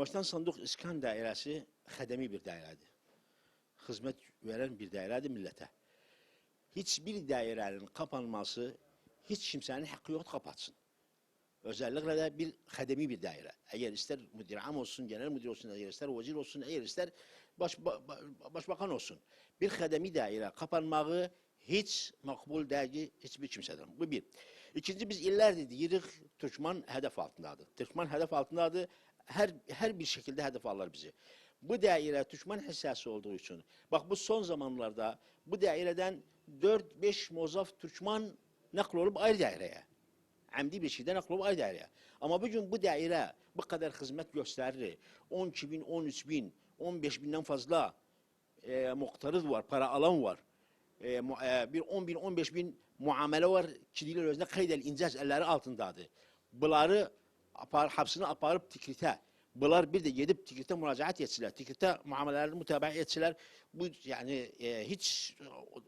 Baştan Sandıq İskan dairəsi xədəmi bir dairədir. Xidmət verən bir dairədir millətə. Heç bir dairənin kapanması heç kimsənin haqqı yoxdur kapatsın. Özellikle de bir xədəmi bir dairə. Eğer ister müdür am olsun, genel müdür olsun, eğer ister vazir olsun, eğer ister baş, ba- ba- başbakan olsun. Bir xədəmi dairə kapanmağı heç makbul değil hiçbir kimsədən. Bu bir. İkinci biz illərdir deyirik Türkmen hedef altındadır. Türkmen hedef altındadır. Her her bir şekilde hedef alır bizi. Bu dairə Türkmen hissəsi olduğu için bak bu son zamanlarda bu dairədən 4-5 mozaf Türkmen nakl olup ayrı dairəyə. Əmdi bir şeydən nakl olup ayrı dairəyə. Ama bugün bu dairə bu kadar hizmet gösterir. 12 bin, 13 bin, 15 binden fazla e, muhtarız var, para alan var. E, mu- e, bir 10 bin, 15 bin muamele var. Kişiler özünde kaydel incaz elleri altındadır. Bunları apar, hapsını aparıp tikrite. Bunlar bir de gidip tikrite müracaat etsinler. Tikrite muamelelerini mutabaa etsinler. Bu yani e, hiç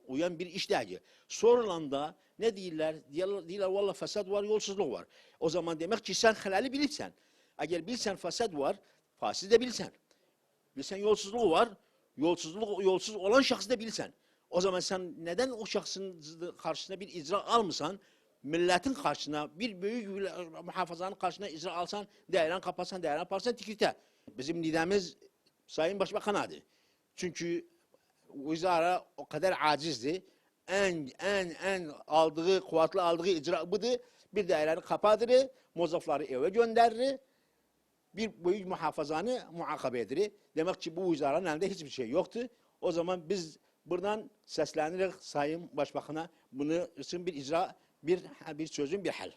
uyan bir iş değil. Sorulan da ne değiller? Diyorlar, diyorlar valla fesat var, yolsuzluk var. O zaman demek ki sen helali bilirsen. Eğer bilsen fesat var, fasit de bilsen. Bilsen yolsuzluğu var. Yolsuzluk yolsuz olan şahsı da bilsen. O zaman sen neden o şahsın karşısına bir icra almısan? Milletin karşısına bir büyük muhafazanın karşısına icra alsan, değeren kapatsan, değeren yaparsan tikrite. Bizim lidemiz Sayın Başbakan adı. Çünkü wizara o kadar acizdi. En en en aldığı, kuvvetli aldığı icra budur. Bir daireni kapatır, mozafları eve gönderir bir büyük muhafazanı muakabe edir. Demek ki bu wizaranın elinde hiçbir şey yoktu. O zaman biz buradan seslenirik Sayın Başbakan'a bunu için bir icra, bir bir çözüm, bir hal.